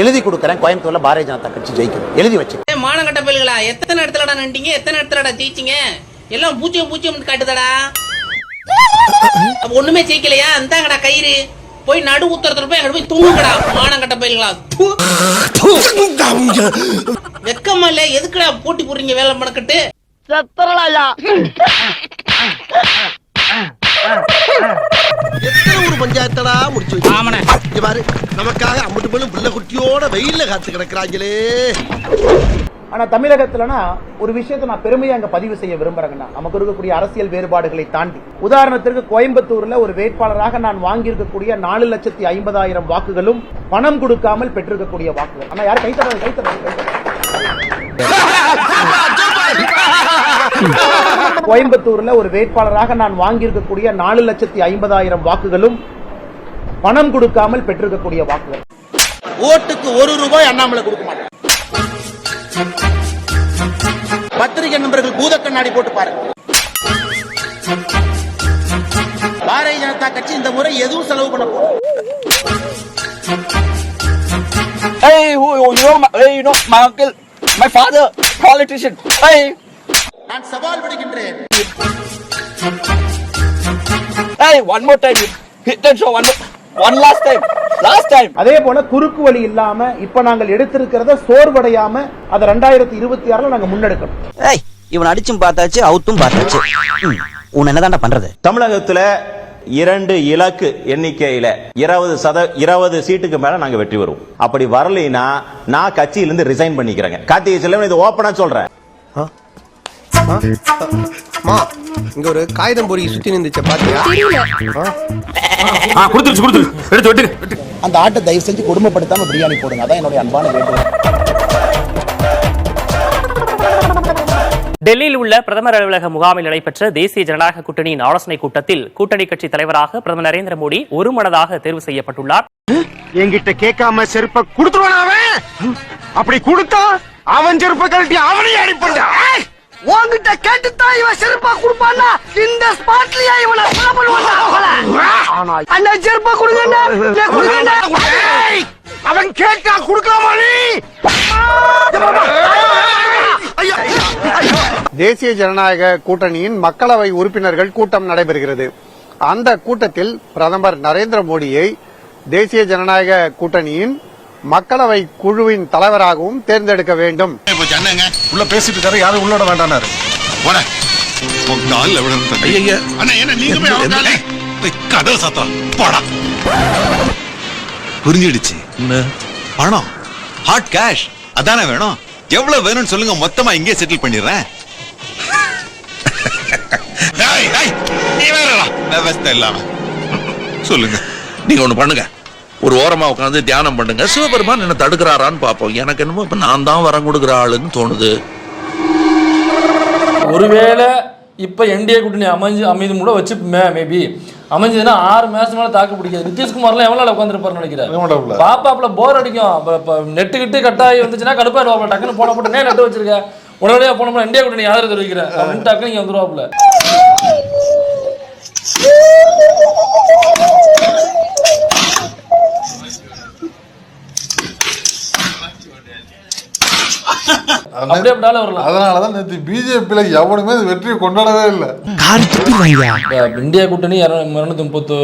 எழுதி கொடுக்குறேன். கோயம்புத்தூர்ல பாரதிய ஜனதா கட்சி ஜெயிக்கும் எழுதி வச்சு. மானங்கட்ட பயல்களா? எத்தனை இடத்துலடா நின்றீங்க? எத்தனை இடத்துலடா ஜெயிச்சீங்க? எல்லாம் பூச்சியம் பூச்சியம் காட்டுதடா. அப்ப ஒண்ணுமே ஜெயிக்கலையா? இந்தாங்கடா கயிறு. போய் நடு உத்தரத்துல போய் அங்க போய் தூங்குங்கடா மானங்கட்ட பயல்களா. வெக்கமா இல்ல எதுக்குடா போட்டி போடுறீங்க வேலை மணக்கட்டு? எத்தனை ஒரு பஞ்சாயத்தடா முடிச்சு ஆமாண்ணே. இங்க பாரு நமக்காக அம்பட்டு பேரும் பிள்ளை குட்டியோட வெயில்ல காத்து கிடக்குறாங்களே ஆனா தமிழகத்துலனா ஒரு விஷயத்தை நான் பெருமையா அங்க பதிவு செய்ய விரும்புறேங்கண்ணா. நமக்கு இருக்கக்கூடிய அரசியல் வேறுபாடுகளை தாண்டி. உதாரணத்திற்கு கோயம்புத்தூர்ல ஒரு வேட்பாளராக நான் வாங்கியிருக்கக்கூடிய நாலு லட்சத்தி ஐம்பதாயிரம் வாக்குகளும் பணம் கொடுக்காமல் பெற்றிருக்கக்கூடிய வாக்குகள். ஆனா யாரும் கைத்தறது கைத்தறது கோயம்புத்தூர்ல ஒரு வேட்பாளராக நான் வாங்கியிருக்கக்கூடிய நாலு லட்சத்தி ஐம்பதாயிரம் வாக்குகளும் பணம் கொடுக்காமல் பெற்றிருக்கக்கூடிய வாக்குகள். ஓட்டுக்கு ஒரு ரூபாய் அண்ணாமலை கொடுக்க மாட்டேன் பத்திரிகை நண்பர்கள் பூத கண்ணாடி போட்டு பாருங்க. பாரதிய ஜனதா கட்சி இந்த முறை எதுவும் செலவு பண்ண போறோம் Hey, who, you know, my, hey, you know, my uncle, my father, politician. Hey, நான் சவால் விடுகின்றேன். Hey, one more time. Hit and show one more, one last time, last time. அதே போல குறுக்கு வழி இல்லாம இப்ப நாங்கள் எடுத்திருக்கிறத சோர்வடையாம அதை ரெண்டாயிரத்தி இருபத்தி ஆறுல நாங்க முன்னெடுக்கணும். ஏய் இவன் அடிச்சும் பார்த்தாச்சு அவுத்தும் பார்த்தாச்சு. உன் என்னதான்டா பண்றது? தமிழகத்துல இரண்டு இலக்கு எண்ணிக்கையில இருபது சத இருபது சீட்டுக்கு மேல நாங்க வெற்றி வருவோம் அப்படி வரலைன்னா நான் கட்சியிலிருந்து ரிசைன் பண்ணிக்கிறேங்க. கார்த்திகை செல்வன் இது ஓப்பனா சொல்றேன். மா இங்க ஒரு காகிதம் பொறி சுத்தி நின்றுச்ச பாத்தியா? கொடுத்துருச்சு கொடுத்துரு. எடுத்து வெட்டுங்க அந்த ஆட்டை தயவு செஞ்சு கொடுமைப்படுத்தாம பிரியாணி போடுங்க. அதான் என்னுடைய அன்பான வேண்டுகோள். டெல்லியில் உள்ள பிரதமர் அலுவலக முகாமில் நடைபெற்ற தேசிய ஜனநாயக கூட்டணியின் ஆலோசனைக் கூட்டத்தில் கூட்டணி கட்சி தலைவராக பிரதமர் நரேந்திர மோடி ஒருமனதாக தேர்வு செய்யப்பட்டுள்ளார். என்கிட்ட கேட்காம செருப்ப கொடுத்துருவான் அப்படி கொடுத்தா அவன் செருப்ப கழட்டி அவனையும் அடிப்பண்டா உன்கிட்ட கேட்டுத்தான் இவன் செருப்பா கொடுப்பான்னா இந்த ஸ்பாட்லயே இவனை கொலை பண்ணுவானா அந்த செருப்பா கொடுங்க அவன் கேட்டா கொடுக்கலாமா நீ? தேசிய ஜனநாயக கூட்டணியின் மக்களவை உறுப்பினர்கள் கூட்டம் நடைபெறுகிறது. அந்த கூட்டத்தில் பிரதமர் நரேந்திர மோடியை தேசிய ஜனநாயக கூட்டணியின் மக்களவை குழுவின் தலைவராகவும் தேர்ந்தெடுக்க வேண்டும். உள்ள பேசிட்டு இருக்காரு யாரும் உள்ளோட வேண்டானாரு கதவு சத்தம் போடா. புரிஞ்சிடுச்சு. பணம். ஹாட் கேஷ் அதானே வேணும்? எவ்வளவு வேணும்னு சொல்லுங்க மொத்தமா இங்கே செட்டில் பண்ணிடுறேன். இல்லாம. சொல்லுங்க. நீங்க ஒண்ணு பண்ணுங்க. ஒரு ஓரமா உட்காந்து தியானம் பண்ணுங்க. சிவபெருமான் என்ன தடுக்கிறாரான்னு பாப்போம் எனக்கு என்னமோ இப்ப நான் தான் வரம் கொடுக்குற ஆளுன்னு தோணுது. ஒருவேளை இப்ப என்டிஏ கூட்டணி அமைஞ்சு அமைது கூட வச்சு மேபி அமைஞ்சதுன்னா ஆறு மாசம் மேல தாக்கு பிடிக்காது. நிதிஷ்குமார்லாம் எவ்வளவு உட்காந்துருப்பாருன்னு நினைக்கிறேன். பாப்பாப்ல போர் அடிக்கும். நெட்டு கிட்டு கட்டாயி வந்துச்சுன்னா கடுப்பாயிடுவாப்ல டக்குன்னு போன போட்டு நெட்டு வச்சிருக்க உடனடியா போனோம்னா இந்தியா கூட்டணி ஆதரவு தெரிவிக்கிறேன் அப்படின்னு டக்குன்னு இங்க வந்துருவாப்ல அப்படியே அப்படியே வரலாம். அதனாலதான் நேத்து பிஜேபியில எவனுமே வெற்றியை கொண்டாடவே இல்லை. இந்தியா கூட்டணி இருநூத்தி முப்பத்து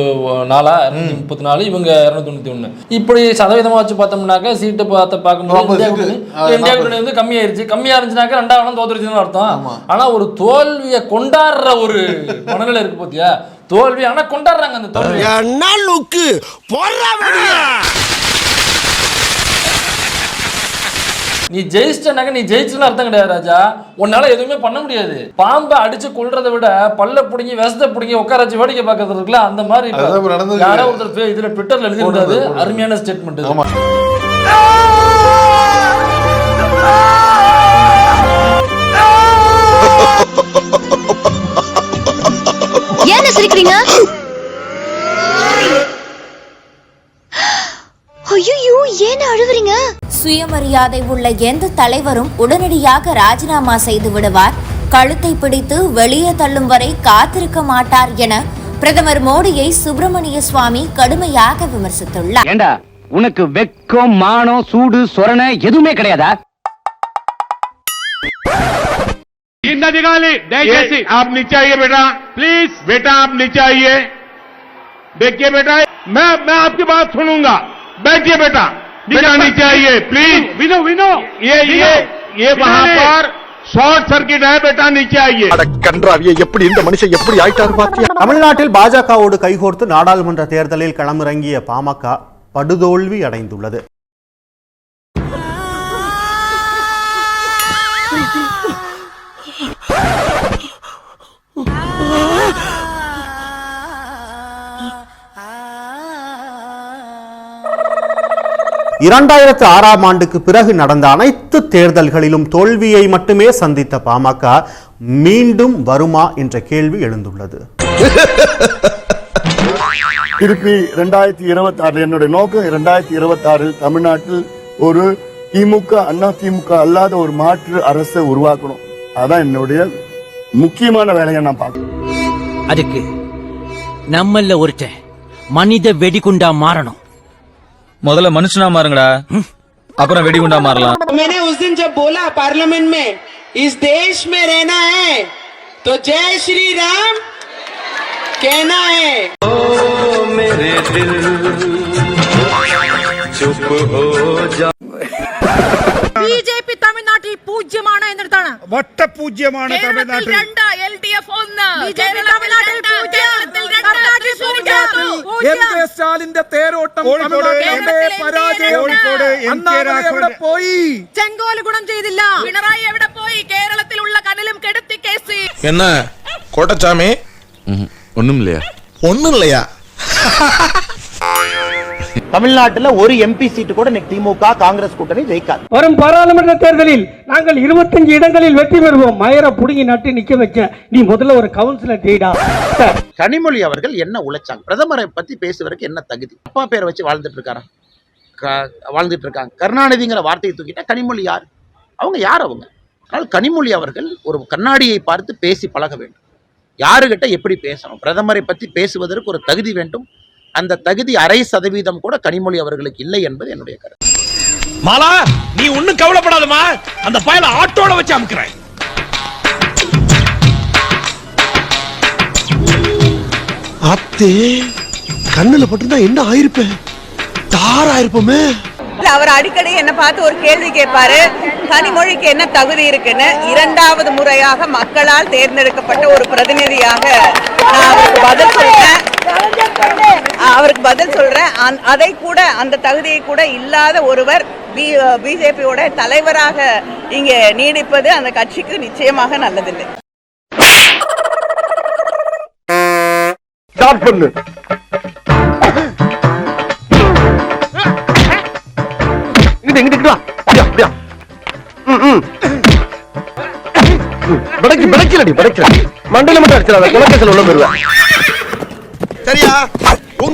நாலா இருநூத்தி முப்பத்தி நாலு இவங்க இருநூத்தி தொண்ணூத்தி ஒண்ணு. இப்படி சதவீதமா வச்சு பார்த்தோம்னாக்கா சீட்டு பார்த்து பார்க்கும்போது இந்தியா. கூட்டணி இந்தியா வந்து கம்மியாயிருச்சு. கம்மியா இருந்துச்சுனாக்கா ரெண்டாவது தோத்துருச்சுன்னு அர்த்தம். ஆனா ஒரு தோல்வியை கொண்டாடுற ஒரு மனநிலை இருக்கு பாத்தியா? தோல்வி ஆனா கொண்டாடுறாங்க அந்த தோல்வி என்ன லுக்கு நீ ஜெயிச்சிட்டனாக்க நீ ஜெயிச்சுன்னு அர்த்தம் கிடையாது ராஜா. உன்னால எதுவுமே பண்ண முடியாது. பாம்பை அடிச்சு கொல்றதை விட பல்ல புடுங்கி விஷத்தை புடுங்கி உட்கார வச்சு வேடிக்கை பார்க்கறது இருக்குல்ல அந்த மாதிரி. யாரோ ஒருத்தர் இதுல ட்விட்டர்ல எழுதி அருமையான ஸ்டேட்மெண்ட் ஆமா. ஐயோ ஏன் அழுவுறீங்க சுயமரியாதை உள்ள எந்த தலைவரும் உடனடியாக ராஜினாமா செய்து விடுவார். கழுத்தை பிடித்து வெளியே தள்ளும் வரை காத்திருக்க மாட்டார் என பிரதமர் மோடியை சுப்பிரமணிய சுவாமி கடுமையாக விமர்சித்துள்ளார். ஏண்டா உனக்கு வெக்கம் மானம் சூடு சொரண எதுவுமே கிடையாதா? தயచేసి आप नीचे आइए बेटा प्लीज बेटा आप बैठिए बेटा बेटा नीचे आइए प्लीज विनो विनो ये ये ये वहां पर शॉर्ट सर्किट है बेटा नीचे आइए கன்றாவிய எப்படி இந்த மனுஷன் எப்படி ஆயிட்டாரு பாத்தியா தமிழ்நாட்டில் பாஜகவோடு கைகோர்த்து நாடாளுமன்ற தேர்தலில் களமிறங்கிய பாமக படுதோல்வி அடைந்துள்ளது இரண்டாயிரத்து ஆறாம் ஆண்டுக்கு பிறகு நடந்த அனைத்து தேர்தல்களிலும் தோல்வியை மட்டுமே சந்தித்த பாமக மீண்டும் வருமா என்ற கேள்வி எழுந்துள்ளது. திருப்பி ரெண்டாயிரத்தி இருபத்தி ஆறு என்னுடைய நோக்கம் ரெண்டாயிரத்தி இருபத்தி ஆறில் தமிழ்நாட்டில் ஒரு திமுக அண்ணா திமுக அல்லாத ஒரு மாற்று அரசை உருவாக்கணும். அதான் என்னுடைய முக்கியமான வேலையை நான் பார்க்கணும். அதுக்கு நம்மள ஒருத்தன் மனித வெடிகுண்டா மாறணும். முதல்ல மனுஷனா மாறுங்கடா அப்புறம் வெடிகுண்டா மாறலாம் मैंने उस दिन जब बोला पार्लियामेंट में इस देश में रहना है तो जय श्री राम कहना है ബിജെപി തമിഴ്നാട്ടിൽ പൂജ്യമാണ് എന്നിടത്താണ് വട്ട പൂജ്യമാണ് തമിഴ്നാട്ടിൽ രണ്ട് എൽ ഡി എഫ് ഒന്ന് ബിജെപി തമിഴ്നാട്ടിൽ പൂജ്യം കർണാടകയിൽ എം സ്റ്റാലിന്റെ തേരോട്ടം പരാജയം പോയി? ചെങ്കോല ഗുണം ചെയ്തില്ല. പിണറായി എവിടെ പോയി? കേരളത്തിലുള്ള കനലും കെടുത്തി കേസ്. എന്നാ കോട്ടച്ചാമി. ഒന്നുമില്ല ഒന്നുമില്ലയാ. தமிழ்நாட்டுல ஒரு எம்பி சீட்டு கூட திமுக காங்கிரஸ் கூட்டணி ஜெயிக்காது. வரும் பாராளுமன்ற தேர்தலில் நாங்கள் இருபத்தஞ்சு இடங்களில் வெற்றி பெறுவோம். மயர புடுங்கி நட்டு நிக்க வச்ச நீ முதல்ல ஒரு கவுன்சிலர் டீடா கனிமொழி அவர்கள் என்ன உழைச்சாங்க? பிரதமரை பத்தி பேசுவதற்கு என்ன தகுதி? அப்பா பேரை வச்சு வாழ்ந்துட்டு இருக்காரா? வாழ்ந்துட்டு இருக்காங்க. கருணாநிதிங்கிற வார்த்தையை தூக்கிட்டா கனிமொழி யார்? அவங்க யார் அவங்க? ஆனால் கனிமொழி அவர்கள் ஒரு கண்ணாடியை பார்த்து பேசி பழக வேண்டும். யாருகிட்ட எப்படி பேசணும்? பிரதமரை பற்றி பேசுவதற்கு ஒரு தகுதி வேண்டும். அந்த தகுதி அரை சதவீதம் கூட கனிமொழி அவர்களுக்கு இல்லை என்பது என்னுடைய கருத்து. மாலா நீ ஒண்ணும் கவலைப்படாதமா அந்த பயல ஆட்டோட வச்சு அமுக்குறேன். அத்தே கண்ணுல பட்டிருந்தா என்ன ஆயிருப்பேன் தாரா இருப்போமே. அவர் அடிக்கடி என்ன பார்த்து ஒரு கேள்வி கேட்பாரு. கனிமொழிக்கு என்ன தகுதி இருக்குன்னு இரண்டாவது முறையாக மக்களால் தேர்ந்தெடுக்கப்பட்ட ஒரு பிரதிநிதியாக நான் அவருக்கு பதில் சொல்றேன். அவருக்கு பதில் சொல்றேன். அதை கூட அந்த தகுதியை கூட இல்லாத ஒருவர் பிஜேபியோட தலைவராக இங்கே நீடிப்பது அந்த கட்சிக்கு நிச்சயமாக நல்லதில்லை. ஸ்டார்ட் மண்டையில மட்டும் அடிச்சிடாத குலக்கேசல் உள்ள போயிருவேன்